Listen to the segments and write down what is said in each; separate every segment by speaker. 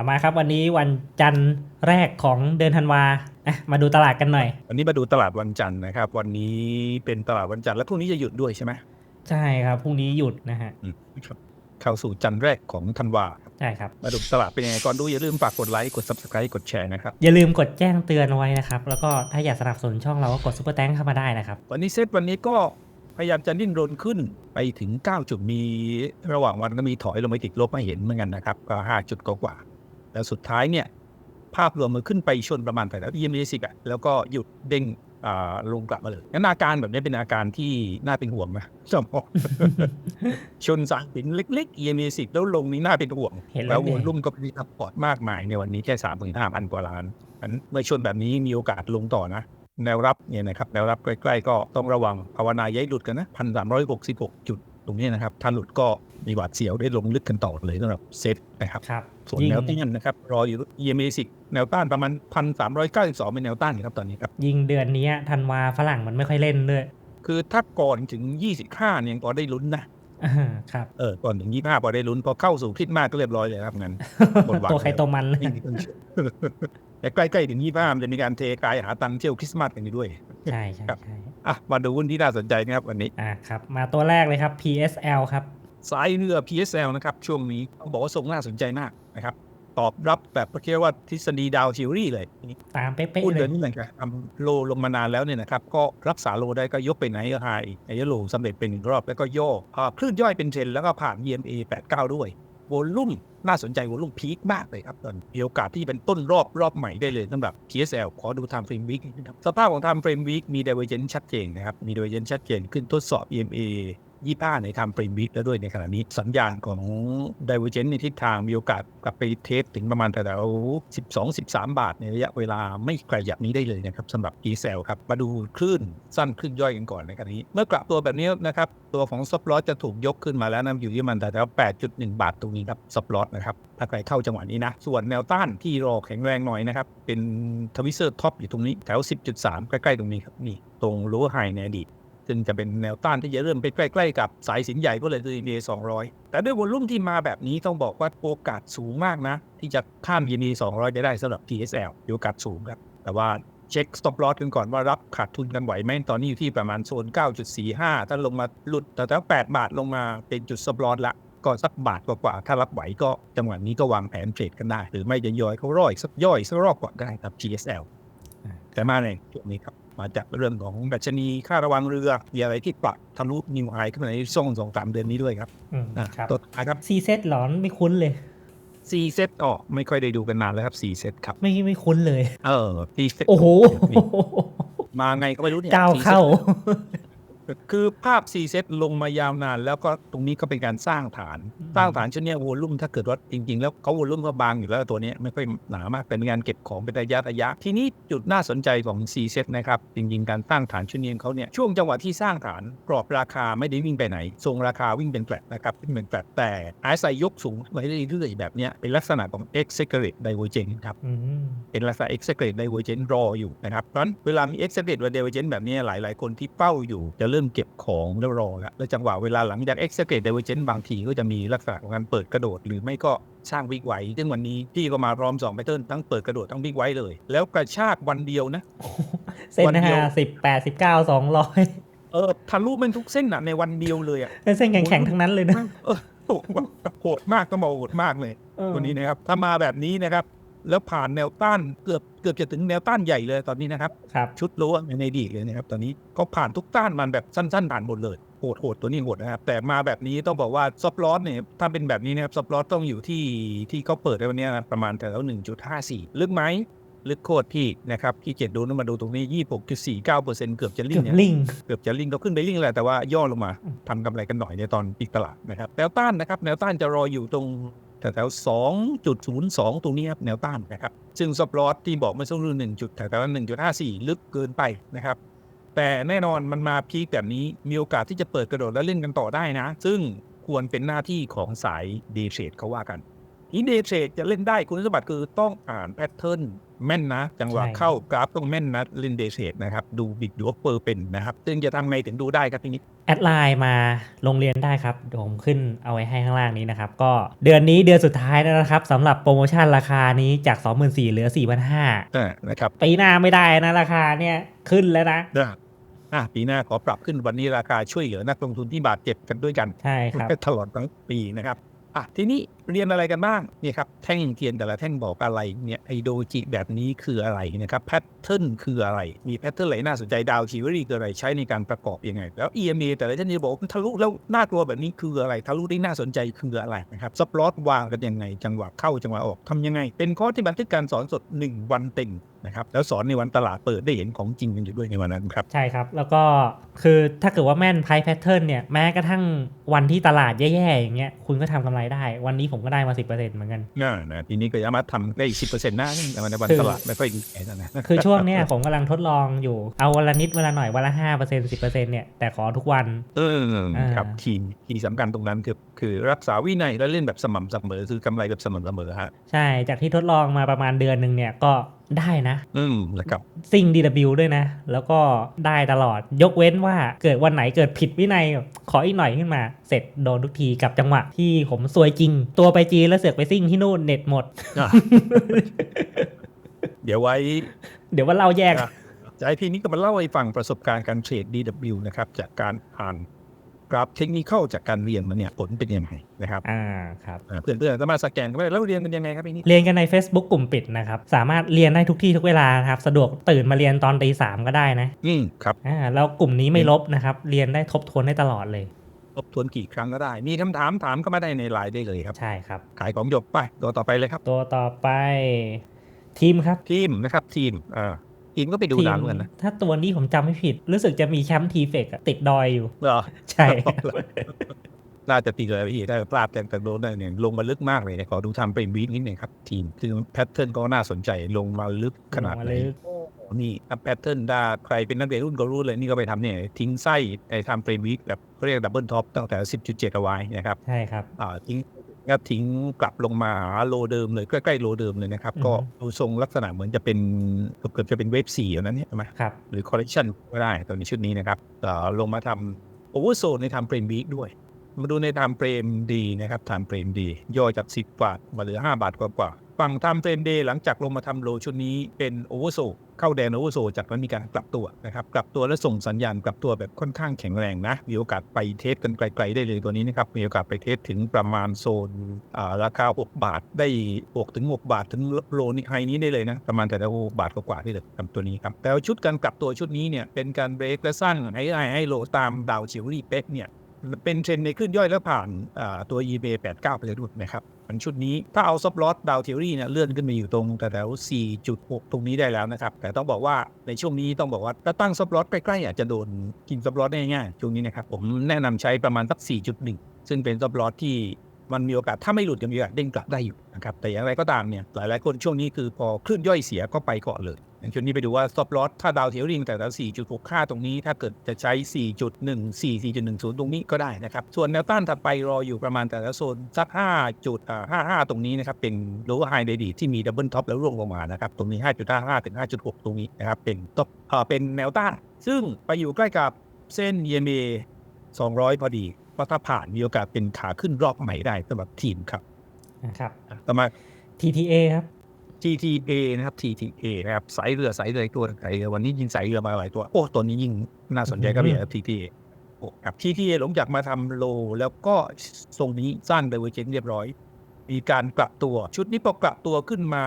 Speaker 1: เอามาครับวันนี้วันจันทร์แรกของเดือนธันวาอะมาดูตลาดกันหน่อย
Speaker 2: วันนี้มาดูตลาดวันจันทร์นะครับ วันนี้เป็นตลาดวันจันทร์และพรุ่งนี้จะหยุดด้วยใช่ไหม
Speaker 1: ใช่ครับพรุ่งนี้หยุดนะฮะ
Speaker 2: อืมครับเข้าสู่จันทร์แรกของธันวาครับ
Speaker 1: ใช่ครับ
Speaker 2: มาดูตลาดเป็นยังไงก่อนดูอย่าลืมฝากกดไลค์กด subscribe กดแชร์นะครับ
Speaker 1: อย่าลืมกดแจ้งเตือนเอาไว้นะครับ แล้วก็ถ้าอยากสนับสนุนช่องเราก็กดซุปเปอร์แตงเข้ามาได้นะครับ
Speaker 2: วันนี้เซตวันนี้ก็พยายามจะดิ้นรนขึ้นไปถึง 9 จุดมี ระหว่างวันก็มีถอยลงไปติดลบมาเห็นเหมือนกันนะครับก็5จุดกว่าๆ แล้วสุดท้ายเนี่ยภาพรวมมันขึ้นไปชนประมาณแต่แล้วยี่สิบอะแล้วก็หยุดเด้งอ่าลงกลับมาเลยงั้นอาการแบบนี้เป็นอาการที่น่าเป็นห่วงไหมสมองชนสารหินเล็กๆ EMA 10แล้วลงนี้น่าเป็นห่วง
Speaker 1: เห็นแล้
Speaker 2: แล้วว
Speaker 1: เนี่
Speaker 2: วยลุ่มก็มีทับพอร์ตมากมายในวันนี้แค่สามถึงห้าพันกว่าล้านอันเมื่อชนแบบนี้มีโอกาสลงต่อนะ แนวรับเนี่ยนะครับแนวรับใกล้ๆ ก็ต้องระวังภาวนาอย่าให้หลุดกันนะพันสามร้อยหกสิบหกจุดตรงนี้นะครับถ้าหลุดก็มีหวาดเสียวได้ลงลึกกันต่อเลยสำหรับเซตนะครับ
Speaker 1: ครับ
Speaker 2: ส่วน
Speaker 1: ยิ่ง
Speaker 2: แนวต้านนะครับรออยู่ EMA 10แนวต้านประมาณพันสามร้อยเก้าสิบสองเป็นแนวต้านครับตอนนี้ครับ
Speaker 1: ยิ่งเดือนนี้ธันวาฝรั่งมันไม่ค่อยเล่นด้วย
Speaker 2: คือถ้าก่อนถึง 25เนี่ยยังพอได้ลุ้นนะ
Speaker 1: อ่าครับ
Speaker 2: เออก่อนถึง 25 พอได้ลุ้นพอเข้าสู่คริดมากก็เรียบร้อยเลยครับงั้นหมดหวัง
Speaker 1: ตัวใครตัวมันเลย
Speaker 2: ไม่มีต้นเชื่อแต่ใกล้ๆถึง 25มันจะมีการเทกายหาตังค์เที่ยวคริสต์มาสกันอยู่ด้วย
Speaker 1: ใช่ใช่
Speaker 2: ครับ
Speaker 1: ใช่
Speaker 2: อะมาดูหุ้นที่น่าสนใจนะครับวันนี้
Speaker 1: อ่าครับ มาตัวแรกเลยครับ PSL ครับ
Speaker 2: สายเรือ PSL นะครับ ช่วงนี้ต้องบอกว่าทรงน่าสนใจมากนะครับ ตอบรับแบบเรียกว่าทฤษฎีดาวทิวรี่เลย
Speaker 1: ตามเป๊ะ
Speaker 2: หุ้น
Speaker 1: ๆเล
Speaker 2: เดื
Speaker 1: ย
Speaker 2: อนนี้เหมือนกันทำโลลงมานานแล้วเนี่ยนะครับ ก็รักษาโลได้ก็ยกไปไหนก็ไฮไอ้โลสำเร็จเป็นหนึ่งรอบแล้วก็ย่ออ่าคลื่นย่อยเป็นเทรนด์แล้วก็ผ่าน EMA 89 ด้วยวอลลุ่มน่าสนใจวอลลุ่มพีคมากเลยครับตอนนี้มีโอกาสที่เป็นต้นรอบรอบใหม่ได้เลยสำหรับ TSL ขอดู time frame week นิดนะครับสภาพของ time frame week มี divergence ชัดเจนนะครับ มี divergence ชัดเจนขึ้นทดสอบ EMA 25ใน time frame week แล้วด้วยในขณะนี้สัญญาณของ divergence ในทิศทางมีโอกาสกลับไปเทสถึงประมาณแถวๆ12-13 บาท ในระยะเวลาไม่ไกลจากนี้ได้เลยนะครับสำหรับ TSL ครับ มาดูคลื่นสั้นคลื่นย่อยกันก่อนในขณะนี้ เมื่อกลับตัวแบบนี้นะครับ ตัวของ stop loss จะถูกยกขึ้นมาแล้วนะอยู่ที่มันแต่แถว8.1 บาทตรงนี้ครับ stop loss นะครับถ้าใครเข้าจังหวะนี้นะส่วนแนวต้านที่รอแข็งแรงหน่อยนะครับเป็นทวิเซอร์ท็อปอยู่ตรงนี้แถว 10.3 ใกล้ๆตรงนี้ครับนี่ตรง lower high ในอดีตึงจะเป็นแนวต้านที่จะเริ่มไปใกล้ๆกับสายสินใหญ่ก็เลยคือ EMA 200 แต่ด้วยวอลุ่มที่มาแบบนี้ต้องบอกว่าโอกาสสูงมากนะ ที่จะข้าม EMA 200 ได้ได้สำหรับ TSL โอกาสสูงครับ แต่ว่าเช็ค stop loss กันก่อนว่ารับขาดทุนกันไหวไหมตอนนี้อยู่ที่ประมาณโซน 9.45 ถ้าลงมาหลุดแต่ถ้า8บาทลงมาเป็นจุด stop loss ละก็สักบาทกว่าๆถ้ารับไหวก็จังหวะนี้ก็วางแผนเทรดกันได้ หรือไม่จะย่อยเขาร่อยสักย่อยสักรอบก่อนก็ได้ครับ TSL แต่มาในช่วงนี้ครับ มาจากเรื่องของดัชนีค่าระวังเรือมีอะไรที่ปรับทะลุนิวไฮขึ้นมาในช่วงสองสามเดือนนี้ด้วยครับ
Speaker 1: อืม
Speaker 2: อะ
Speaker 1: ครับ
Speaker 2: ตัวท้ายครับ
Speaker 1: ซีเซตหลอนไม่คุ้นเลย
Speaker 2: 4เซตอ๋อไม่ค่อยได้ดูกันนานแล้วครับ4เซตครับ
Speaker 1: ไม่ไม่คุ้นเลย
Speaker 2: เออ4เซต
Speaker 1: โอ้โห
Speaker 2: มาไงก็ไม่รู้เนี่ย
Speaker 1: เจ้า
Speaker 2: 4เซต
Speaker 1: เข้า
Speaker 2: คือภาพ4เซตลงมายาวนาน แล้วก็ตรงนี้ก็เป็นการสร้างฐาน
Speaker 1: อืม
Speaker 2: สร้างฐานชนเนี้ยวอลุ่มถ้าเกิดว่าจริง ๆ แล้วเขาวอลุ่มก็บางอยู่แล้วตัวเนี้ยไม่ค่อยหนามากเป็นงานเก็บของเป็นระยะระยะ ทีนี้จุดน่าสนใจของ4เซตนะครับจริง ๆ การสร้างฐานชนเนียเขาเนี่ยช่วงจังหวะที่สร้างฐานกรอบราคาไม่ได้วิ่งไปไหน ทรงราคาวิ่งเป็นแฟลตนะครับวิ่งเป็นแฟลตแต่อาศัยยกสูงไปเรื่อยๆแบบเนี้ยเป็นลักษณะของ e x e c r a t e divergence ครับ
Speaker 1: อืม
Speaker 2: เป็นลักษณะ e x e c r a t e divergence รออยู่นะครับเพราะฉะนั้นเวลามี e x e c r a t e divergence แบบนี้หลาย ๆ คนที่เป้าอยู่จะเริ่มเก็บของแล้วรอแล้วแล้วจังหวะเวลาหลังจาก e x e c r a t e divergence บางทีก็จะมีลักษณะของการเปิดกระโดด หรือไม่ก็สร้างวิกไวซึ่งวันนี้พี่ก็มาพร้อม2แพทเทิร์นทั้งเปิดกระโดดทั้งวิกไวเลย แล้วกระชากวันเดียวนะ
Speaker 1: เส้น
Speaker 2: วันเดียว
Speaker 1: ห้าสิบแปดสิบเก้าสองร้อย
Speaker 2: เออทะลุมันทุกเส้นอะในวันเดียวเลยอะ
Speaker 1: เป็นเส้นแข็งๆทั้งนั้นเลยนะ
Speaker 2: เออโหดมากต้องบอกโหดมากเลยตัวนี้นะครับถ้ามาแบบนี้นะครับ แล้วผ่านแนวต้านเกือบเกือบจะถึงแนวต้านใหญ่เลยตอนนี้นะครับ
Speaker 1: ครับ
Speaker 2: ชุดโลในดีกเลยนะครับตอนนี้ก็ผ่านทุกต้านมันแบบสั้นๆผ่านหมดเลยโหดโหดตัวนี้โหดนะครับ แต่มาแบบนี้ต้องบอกว่าซับลอสเนี่ยถ้าเป็นแบบนี้นะครับซับลอสต้องอยู่ที่ที่เขาเปิดในวันเนี้ยนะประมาณแถวหนึ่งจุดห้าสี่ลึกไหมลึกโคตรพี่นะครับที่เจ็ดดูนมาดูตรงนี้ยี่หกจุดสี่เก้าเปอร์เซ็นต์เกือบจะลิ่
Speaker 1: เกื
Speaker 2: ง
Speaker 1: อบ
Speaker 2: เนี่ย
Speaker 1: ลิง
Speaker 2: เกือบจะลิงก็ขึ้นไปลิงแหละแต่ว่าย่อลงมา
Speaker 1: อืม
Speaker 2: ทำกำไรกันหน่อยในตอนปิดตลาดนะครับแนวต้านนะครับแนวต้านจะรออยู่ตรง แถวๆสองจุดศูนย์สองตรงนี้ครับแนวต้านนะครับ ซึ่งซับลอสที่บอกเมื่อสักครู่หนึ่งจุดแถวๆหนึ่งจุดห้าสี่ลึกเกินไปนะครับ แต่แน่นอนมันมาพีคแบบนี้มีโอกาสที่จะเปิดกระโดดและเล่นกันต่อได้นะ ซึ่งควรเป็นหน้าที่ของสายเดเทรดเขาว่ากัน อินเดเทรดจะเล่นได้คุณสมบัติคือต้องอ่านแพทเทิร์นแม่นนะ จังหวะ
Speaker 1: ใช่
Speaker 2: เข้ากราฟต้องแม่นนะเล่นเดเทรดนะครับ ดูบิดดูออฟเปอร์เป็นนะครับ ซึ่งจะทำไงถึงดูได้ครับทีนี้
Speaker 1: แอดไลน์มาโรงเรียนได้ครับเดี๋ยวผมขึ้นเอาไว้ให้ข้างล่างนี้นะครับ ก็เดือนนี้เดือนสุดท้ายแล้วนะครับสำหรับโปรโมชั่นราคานี้จาก 24,000เหลือ 4,500
Speaker 2: อ่านะครับ
Speaker 1: ปีหน้าไม่ได้นะราคาเนี่ยขึ้นแล้วนะ
Speaker 2: นะอะปีหน้าขอปรับขึ้นวันนี้ราคาช่วยเหลือนักลงทุนที่บาดเจ็บกันด้วยกัน
Speaker 1: ใช่ครับ
Speaker 2: ตลอดทั้งปีนะครับอะทีนี้ เรียนอะไรกันบ้างเนี่ยครับแท่งเทียนแต่ละแท่งบอกอะไรเนี่ยไอโดจิแบบนี้คืออะไรนะครับแพทเทิร์นคืออะไรมีแพทเทิร์นอะไหนน่าสนใจดาวชิวรีคืออะไรใช้ในการประกอบยังไง แล้ว EMA แต่ละท่านจะบอกทะลุแล้วน่ากลัวแบบนี้คืออะไรทะลุได้น่าสนใจคืออะไรนะครับซับลอตวางกันยังไง จังหวะเข้าจังหวะออกทำยังไง เป็นคอที่บันทึกการสอนสด 1 วันเต็มนะครับแล้วสอนในวันตลาดเปิดได้เห็นของจริงกันอยู่ด้วยในวันนั้นครับ
Speaker 1: ใช่ครับ แล้วก็คือถ้าเกิดว่าแม่นไพ่แพทเทิร์นเนี่ยแม้กระทั่งวันที่ตลาดแย่ๆอย่างเงี้ยคุณก็ทำกำไรได้ วันนี้ผมก็ได้มา10%เหมือนกัน
Speaker 2: น่านะทีนี้ก็สามารถทำได้สิบเปอร์เซ็นต์นะแต่ในวัน
Speaker 1: คือ
Speaker 2: ตลาดไม่ค่อยดีแค่นั้นนะ
Speaker 1: คือช่วงเนี้ยผมกำลังทดลองอยู่เอาวันละนิดวันละหน่อยวันละห้าเปอร์เซ็นต์สิบเปอร์เซ็นต์เนี่ยแต่ขอทุกวัน
Speaker 2: เออ
Speaker 1: อ่า
Speaker 2: ครับทีมที่สำคัญตรงนั้นคือคือรักษาวินัยและเล่นแบบสม่ำเสมอคือกำไรแบบสม่ำเสมอฮะ
Speaker 1: ใช่จากที่ทดลองมาประมาณเดือนหนึ่งเนี่ยก็ ได้นะ
Speaker 2: อืมนะครับ
Speaker 1: ซิ่ง DW ด้วยนะ แล้วก็ได้ตลอดยกเว้นว่าเกิดวันไหนเกิดผิดวินัย ขออีกหน่อยขึ้นมา เสร็จโดนทุกทีกับจังหวะที่ผมซวยจริง ตัวไปจีนแล้วเสือกไปซิ่งที่นู่นเน็ตหมด
Speaker 2: อะเดี๋ยวไว้
Speaker 1: เดี๋ยวว่าเราแยก
Speaker 2: อะจะให้พี่นี้ก็มาเล่าให้ฟังประสบการณ์การเทรด DW นะครับ จากการอ่าน กราฟเทคนิคจากการเรียนมาเนี่ยผลเป็นยังไงนะครับ
Speaker 1: อ่าครับ
Speaker 2: อ่าเพื่อนๆสามารถสแกนกันไปแล้วเรียนกันยังไงครับพี่นี้
Speaker 1: เรียนกันใน Facebook กลุ่มปิดนะครับสามารถเรียนได้ทุกที่ทุกเวลานะครับสะดวกตื่นมาเรียนตอนตีสามก็ได้นะ
Speaker 2: อืมครับ
Speaker 1: อ่าแล้วกลุ่มนี้ไม่ลบนะครับเรียนได้ทบทวนได้ตลอดเลย
Speaker 2: ทบทวนกี่ครั้งก็ได้ มีคำถามถามเข้ามาได้ในไลน์ได้เลยครับ
Speaker 1: ใช่ครับ
Speaker 2: ขายของจบไป ตัวต่อไปเลยครับ
Speaker 1: ตัวต่อไปทีมครับ
Speaker 2: ทีมนะครับทีมอ่า ทีมก็ไปดูนานเหมือนกันนะ
Speaker 1: ถ้าตัวนี้ผมจำไม่ผิด รู้สึกจะมีแชมป์ทีเฟกติดดอยอยู่
Speaker 2: เหรอ
Speaker 1: ใช่
Speaker 2: น่าจะตีเลยพี่ถ้าพลาดแต่แต่โดนได้เนี่ยลงมาลึกมากเลยเนี่ยขอดูทำเป็นวีคนิดหนึ่งครับ ทีม คือแพทเทิร์นก็น่าสนใจลงมาลึกขนาดไหน
Speaker 1: ลงมาลึก
Speaker 2: โอ้โหนี่ถ้าแพทเทิร์นถ้าใครเป็นนักเรียนรุ่นก็รู้เลยนี่ก็ไปทำเนี่ย ทิ้งไส้ไอ้ทำเฟรมวีคแบบเขาเรียกดับเบิลท็อปตั้งแต่ 10.7เอาไว้นะครับ
Speaker 1: ใช่ครับ
Speaker 2: อ่าทิ้ง ก็ทิ้งกลับลงมาหาโลเดิมเลยใกล้ๆโลเดิมเลยนะครับ
Speaker 1: อือฮึ
Speaker 2: ก็ดูทรงลักษณะเหมือนจะเป็นเกือบๆจะเป็นเวฟสี่อันนั้นเนี่ยใช่ไหม
Speaker 1: ครับ
Speaker 2: หรือคอลเล t ชันก็ได้ตัวในชุดนี้นะครับเอ่อลงมาทำโอเวอร์โซนในทำเฟรมวีคด้วย มาดูในทำเฟรมดีนะครับทำเฟรมดีย่อจาก 10 บาทมาเหลือ 5 บาทกว่าๆ ฝั่งทำเฟรมเดย์หลังจากลงมาทำโลชุดนี้เป็นโอเวอร์โซเข้าแดนโอเวอร์โซจากนั้นมีการกลับตัวนะครับกลับตัวและส่งสัญญาณกลับตัวแบบค่อนข้างแข็งแรงนะ มีโอกาสไปเทสกันไกล ๆ ได้เลยตัวนี้นะครับ มีโอกาสไปเทสถึงประมาณโซนราคา 6 บาทได้6ถึง 6 บาทถึงโลนี้ไฮนี้ได้เลยนะ ประมาณแต่ละ6บาทกว่าๆได้เลยกับตัวนี้ครับแต่ชุดการกลับตัวชุดนี้เนี่ยเป็นการเบรกและสร้างให้ไฮโลตามดาวชิวรีเป๊กเนี่ย เป็นเทรนในคลื่นย่อยแล้วผ่านตัว eBay 89 ไปเลยด้วยนะครับมันชุดนี้ถ้าเอาซับลอตดาวเทอรี่เนี่ยเลื่อนขึ้นมาอยู่ตรงแต่แถว4.6 ตรงนี้ได้แล้วนะครับ แต่ต้องบอกว่าในช่วงนี้ต้องบอกว่าถ้าตั้งซับลอตใกล้ๆอาจจะโดนกินซับลอตได้ง่ายช่วงนี้นะครับผมแนะนำใช้ประมาณสัก 4.1 ซึ่งเป็นซับลอตที่ มันมีโอกาสถ้าไม่หลุดก็มีโอกาสเด้งกลับได้อยู่นะครับแต่อย่างไรก็ตามเนี่ยหลายๆคนช่วงนี้คือพอคลื่นย่อยเสียก็ไปก่อนเลยอย่างช่วงนี้ไปดูว่า stop loss ถ้าดาวเทลลิงแต่ละ4.65ตรงนี้ ถ้าเกิดจะใช้ 4.14 4.10 ตรงนี้ก็ได้นะครับ ส่วนแนวต้านถัดไปรออยู่ประมาณแต่ละโซนสัก 5.55 ตรงนี้นะครับ เป็น lower high ในอดีที่มี double top แล้วร่วงลงมานะครับ ตรงนี้ 5.55 ถึง 5.6 ตรงนี้นะครับ เป็น top เอ่อเป็นแนวต้าน ซึ่งไปอยู่ใกล้กับเส้น EMA 200 พอดี ราะถ้าผ่านมีโอกาสเป็นขาขึ้นรอบใหม่ได้สำหรับทีมครับ
Speaker 1: นะครับ
Speaker 2: ต่อมา
Speaker 1: TTA ครับ
Speaker 2: TTA นะครับ TTA นะครับสายเรือสายเรืออีกตัวสายเรือวันนี้ยิงสายเรือมาหลายตัวโอ้ตัวนี้ยิ่งน่าสนใจครับ
Speaker 1: อื
Speaker 2: พี่
Speaker 1: ม
Speaker 2: ครับ TTA โอ้ครับ TTA หลังจากมาทำโล แล้วก็ทรงนี้สร้างไดเวอร์เจนเรียบร้อย มีการกลับตัวชุดนี้พอกลับตัวขึ้นมา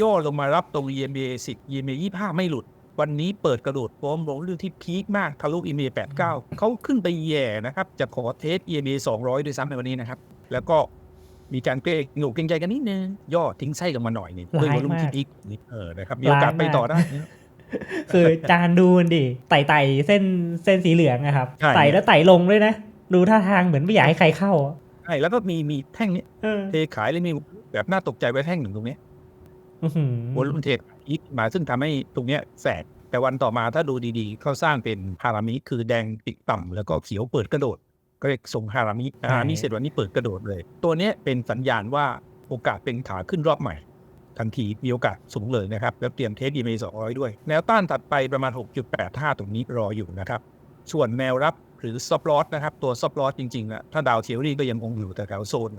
Speaker 2: ย่อลงมารับตรง EMA 10 EMA 25 ไม่หลุด วันนี้เปิดกระโดดพร้อมลงเรื่องที่พีคมากทะลุ EMA 89เขาขึ้นไปแย่นะครับ จะขอเทส EMA 200ด้วยซ้ำในวันนี้นะครับ แล้วก็มีการเกรงหนูเกรงใจกันนิดนึงย่อทิ้งไส้กันมาหน่อยนี่ด้วย
Speaker 1: ร้ายว
Speaker 2: อลุ่ม
Speaker 1: มาก
Speaker 2: ที่พีคนี่เออนะครับมีโอกาสไปต่อได้นะ
Speaker 1: คือจานดูมันดิไต่ไต่เส้นเส้นสีเหลืองอะครับ
Speaker 2: ใช่
Speaker 1: ไต่แล้วไต่ลงด้วยนะ ดูท่าทางเหมือนไม่อยากให้ใครเข้าอะ
Speaker 2: ใช่แล้วก็มีมีแท่งนี้
Speaker 1: เออ
Speaker 2: เทขายเลยมีแบบน่าตกใจไว้แท่งหนึ่งตรงเนี้ย
Speaker 1: อื้อหือ
Speaker 2: วอลุ่มเทอีกมาซึ่งทำให้ตรงเนี้ยแสกแต่วันต่อมาถ้าดูดีๆ เขาสร้างเป็นฮารามิคือแดงติดต่ำแล้วก็เขียวเปิดกระโดด ก็เรียกทรงฮารามิฮารามิเสร็จวันนี้เปิดกระโดดเลย ตัวเนี้ยเป็นสัญญาณว่าโอกาสเป็นขาขึ้นรอบใหม่ ทันทีมีโอกาสสูงเลยนะครับ แล้วเตรียมเทสดีเมย์200ด้วย แนวต้านถัดไปประมาณ 6.85 ตรงนี้รออยู่นะครับ ส่วนแนวรับหรือซับลอสนะครับ ตัวซับลอสจริงๆอะถ้าดาวเทียรี่ก็ยังคงอยู่แต่แถวโซน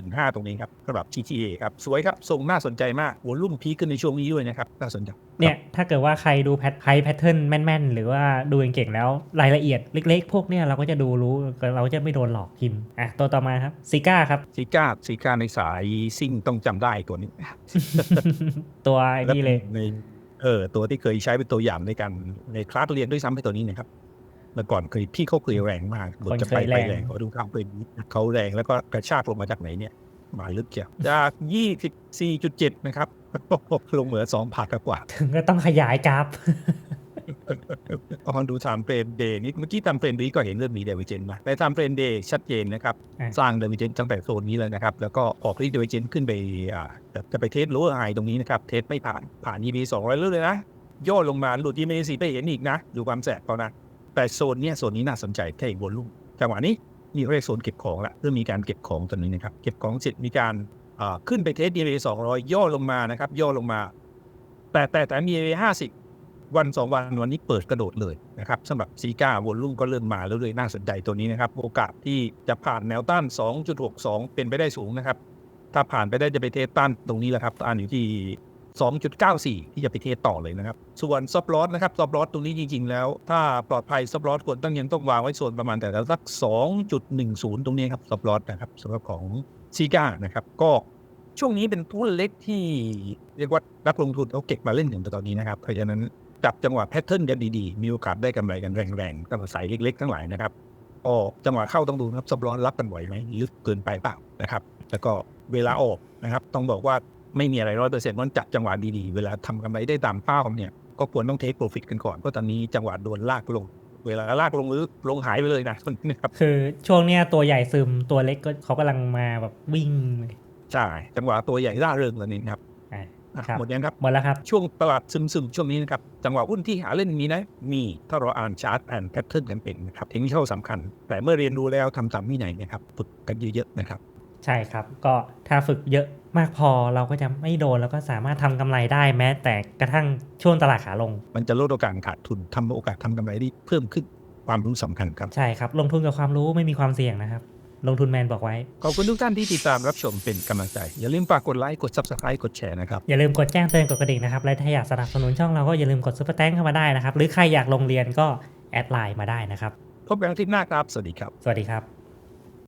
Speaker 2: 5.15 ตรงนี้ครับสำหรับ GTA ครับสวยครับทรงน่าสนใจมากวอลุ่มพีคขึ้นในช่วงนี้ด้วยนะครับน่าสนใจ
Speaker 1: เนี่ยถ้าเกิดว่าใครดูแพทไฮแพทเทิร์นแม่นๆ หรือว่าดูเก่งๆแล้วรายละเอียดเล็กๆ พวกเนี่ยเราก็จะดูรู้เราจะไม่โดนหลอกพิมพ์อะตัวต่อมาครับซิก้าครับ
Speaker 2: ซีก้าซีก้าในสายซิ่งต้องจำได้ตัวนี้
Speaker 1: ตัวไอ้นี่เลย
Speaker 2: ในเออตัวที่เคยใช้เป็นตัวอย่างในการในคลาสเรียนด้วยซ้ำเป็นตัวนี้นะครับ เมื่อก่อนเคยพี่เขาเคยแรงมากบทจะไป
Speaker 1: คนเคย
Speaker 2: ไป
Speaker 1: แรง
Speaker 2: แรงขอดูข้ามเป็นเขาแรงแล้วก็กระชากลงมาจากไหนเนี่ยมาลึกเกี่ยวจาก 24.7 นะครับลงเหมือสองผักกว่า
Speaker 1: ถึงก็ต้องขยายกราฟ
Speaker 2: พอดูไทม์เฟรมเดย์นี่เมื่อกี้ไทม์เฟรมนี้ก็เห็นเรื่องนี้เดวิเจนมาในไทม์เฟรมเดย์ชัดเจนนะครับ
Speaker 1: อะ
Speaker 2: สร้างเดวิเจนตั้งแต่โซนนี้เลยนะครับ แล้วก็ออกรีดเดวิเจนขึ้นไปอ่าจะจะไปเทสโลว์ไฮตรงนี้นะครับ เทสไม่ผ่านผ่าน EB 200แล้วเลยนะ ย่อลงมาหลุด EB 4ไปเห็นอีกนะ ดูความแสบเขานะ แต่โซนเนี้ยโซนนี้น่าสนใจแค่อีกวอลลุ่มจังหวะนี้นี่เรียกโซนเก็บของละเริ่มมีการเก็บของตอนนี้นะครับเก็บของเสร็จมีการขึ้นไปเทส EB 200ย่อลงมานะครับย่อลงมา แต่แต่แต่ EB 50วันสองวันวันนี้เปิดกระโดดเลยนะครับสำหรับซีก้าวอลลุ่มก็เริ่มมาแล้วเลยน่าสนใจตัวนี้นะครับ โอกาสที่จะผ่านแนวต้าน 2.62 เป็นไปได้สูงนะครับ ถ้าผ่านไปได้จะไปเทสต้านตรงนี้แหละครับต้านอยู่ที่ 2.94 ที่จะไปเทสต่อเลยนะครับ ส่วนซับลอสนะครับซับลอสตรงนี้จริง ๆ แล้ว ถ้าปลอดภัยซับลอสควรต้องยังต้องวางไว้โซนประมาณแต่ละสัก 2.10 ตรงนี้ครับซับลอสนะครับสำหรับของซีก้านะครับก็ช่วงนี้เป็นทุนเล็กที่เรียกว่านักลงทุนเขาเก็บมาเล่นอย่างตอนนี้นะครับเพราะฉะนั้นจับจังหวะแพทเทิร์นกันดีๆ มีโอกาสได้กำไรกันแรงๆก็ใส่เล็กๆ ทั้งหลายนะครับออกจังหวะเข้าต้องดูครับซับลอสรับกันไหวไหมลึกเกินไปเปล่านะครับ แล้วก็เวลาออกนะครับ ต้องบอกว่า ไม่มีอะไรร้อยเปอร์เซ็นต์มันจับจังหวะดีๆ เวลาทำกำไรได้ตามเป้าเนี่ยก็ควรต้องเทคโปรฟิตกันก่อนเพราะตอนนี้จังหวะโดนลากลง เวลาลากลงหรือลงหายไปเลยนะนะครับ
Speaker 1: คือช่วงเนี้ยตัวใหญ่ซึมตัวเล็กก็เขากำลังมาแบบวิ่งเลย
Speaker 2: ใช่จังหวะตัวใหญ่ร่าเริงตอนนี้นะครับ
Speaker 1: อะ
Speaker 2: อะ
Speaker 1: ครับ
Speaker 2: หมดยังครับ
Speaker 1: หมดแล้วครับ
Speaker 2: ช่วงตลาดซึมๆ ช่วงนี้นะครับ จังหวะหุ้นที่หาเล่นมีนะ มีถ้าเราอ่านชาร์ตอ่านแพทเทิร์นกันเป็นนะครับเทคนิคสำคัญ แต่เมื่อเรียนรู้แล้วทำตามวินัยเนะครับฝึกกันเยอะๆนะครับ
Speaker 1: ใช่ครับ ก็ถ้าฝึกเยอะมากพอเราก็จะไม่โดนแล้วก็สามารถทำกำไรได้แม้ แต่กระทั่งช่วงตลาดขาลง
Speaker 2: มันจะลดโอกาสขาดทุนทำโอกาสทำกำไรได้เพิ่มขึ้นความรู้สำคัญครับ
Speaker 1: ใช่ครับ ลงทุนกับความรู้ไม่มีความเสี่ยงนะครับลงทุนแมนบอกไว้
Speaker 2: ขอบคุณทุกท่านที่ติดตามรับชมเป็นกำลังใจ อย่าลืมฝากกดไลค์ กด subscribe กดแชร์นะครับ
Speaker 1: อย่าลืมกดแจ้งเตือนกดกระดิ่งนะครับ และถ้าอยากสนับสนุนช่องเราก็อย่าลืมกดซุปเปอร์แตงเข้ามาได้นะครับ หรือใครอยากลงเรียนก็แอดไลน์มาได้นะครับ
Speaker 2: พบกันอาที่หน้าครับ สวัสดีครับ
Speaker 1: สวัสดีครับ